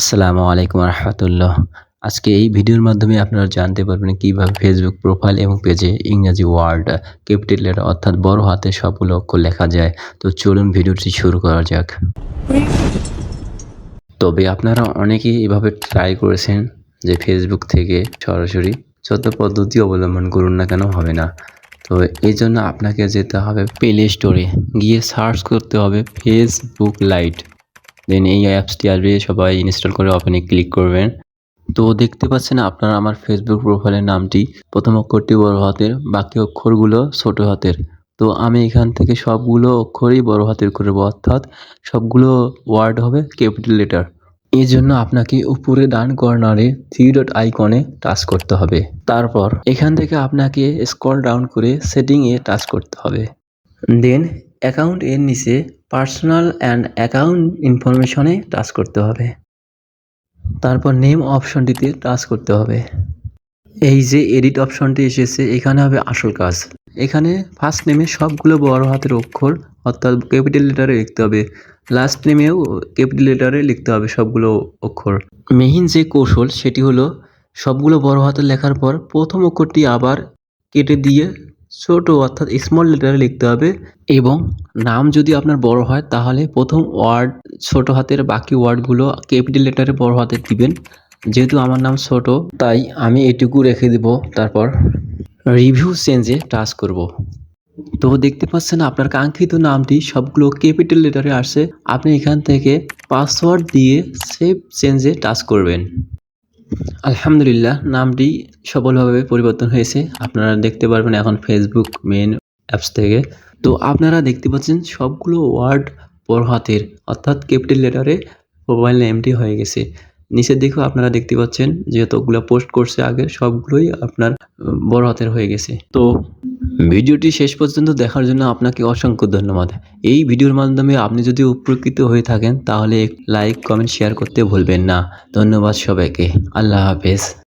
আসসালামু আলাইকুম রহমতুল্লাহ। আজকে এই ভিডিওর মাধ্যমে আপনারা জানতে পারবেন কীভাবে ফেসবুক প্রোফাইল এবং পেজে ইংরাজি ওয়ার্ড ক্যাপিটাল লেটার অর্থাৎ বড় হাতে সবগুলো অক্ষর লেখা যায়। তো চলুন ভিডিওটি শুরু করা যাক। তবে আপনারা অনেকেই এভাবে ট্রাই করেছেন যে ফেসবুক থেকে সরাসরি যত পদ্ধতি অবলম্বন করুন না কেন হবে না। তো এই জন্য আপনাকে যেতে হবে প্লে স্টোরে গিয়ে সার্চ করতে হবে ফেসবুক লাইট দেন এই অ্যাপসটি আসবে, সবাই ইনস্টল করে ওপেনে ক্লিক করবেন। তো দেখতে পাচ্ছেন আপনারা আমার ফেসবুক প্রোফাইলের নামটি, প্রথম অক্ষরটি বড় হাতের, বাকি অক্ষরগুলো ছোট হাতের। তো আমি এখান থেকে সবগুলো অক্ষরই বড় হাতের করব অর্থাৎ সবগুলো ওয়ার্ড হবে ক্যাপিটাল লেটার এই জন্য আপনাকে উপরে ডান কর্নারে থ্রি ডট আইকনে টাচ করতে হবে। তারপর এখান থেকে আপনাকে স্ক্রল ডাউন করে সেটিংয়ে টাচ করতে হবে। দেন অ্যাকাউন্ট এর নিচে পার্সোনাল অ্যান্ড অ্যাকাউন্ট ইনফরমেশনে টাচ করতে হবে। তারপর নেম অপশনটিতে টাচ করতে হবে। এই যে এডিট অপশনটি এসেছে, এখানে হবে আসল কাজ। এখানে ফার্স্ট নেমে সবগুলো বড় হাতের অক্ষর, অর্থাৎ ক্যাপিটাল লেটারে লিখতে হবে। লাস্ট নেমেও ক্যাপিটাল লেটারে লিখতে হবে সবগুলো অক্ষর। মেহিন যে কৌশল, সেটি হলো সবগুলো বড় হাতে লেখার পর প্রথম অক্ষরটি আবার কেটে দিয়ে ছোট অর্থাৎ স্মল লেটারে লিখতে হবে এবং নাম যদি আপনার বড় হয় তাহলে প্রথম ওয়ার্ড ছোট হাতের বাকি ওয়ার্ডগুলো ক্যাপিটাল লেটারে বড় হাতে দিবেন। যেহেতু আমার নাম ছোট, তাই আমি এটুকু রেখে দেব। তারপর রিভিউ চেঞ্জে টাচ করব। তো দেখতে পাচ্ছেন আপনার কাঙ্ক্ষিত নামটি সবগুলো ক্যাপিটাল লেটারে আসছে। আপনি এখান থেকে পাসওয়ার্ড দিয়ে সেভ চেঞ্জে টাচ করবেন। আলহামদুলিল্লাহ, নামটি সফলভাবে পরিবর্তন হয়েছে। আপনারা দেখতে পারবেন এখন ফেসবুক মেন অ্যাপস থেকে। তো আপনারা দেখতে পাচ্ছেন সবগুলো ওয়ার্ড বড় হাতের অর্থাৎ ক্যাপিটাল লেটারে মোবাইল নেমটি হয়ে গেছে। নিচের দিকেও আপনারা দেখতে পাচ্ছেন যে যতগুলো পোস্ট করছে আগে, সবগুলোই আপনার বড় হাতের হয়ে গেছে। তো ভিডিওটি শেষ পর্যন্ত দেখার জন্য আপনাকে অসংখ্য ধন্যবাদ। এই ভিডিওর মাধ্যমে আপনি যদি উপকৃত হয়ে থাকেন, তাহলে লাইক, কমেন্ট শেয়ার করতে ভুলবেন না। ধন্যবাদ সবাইকে। আল্লাহ হাফেজ।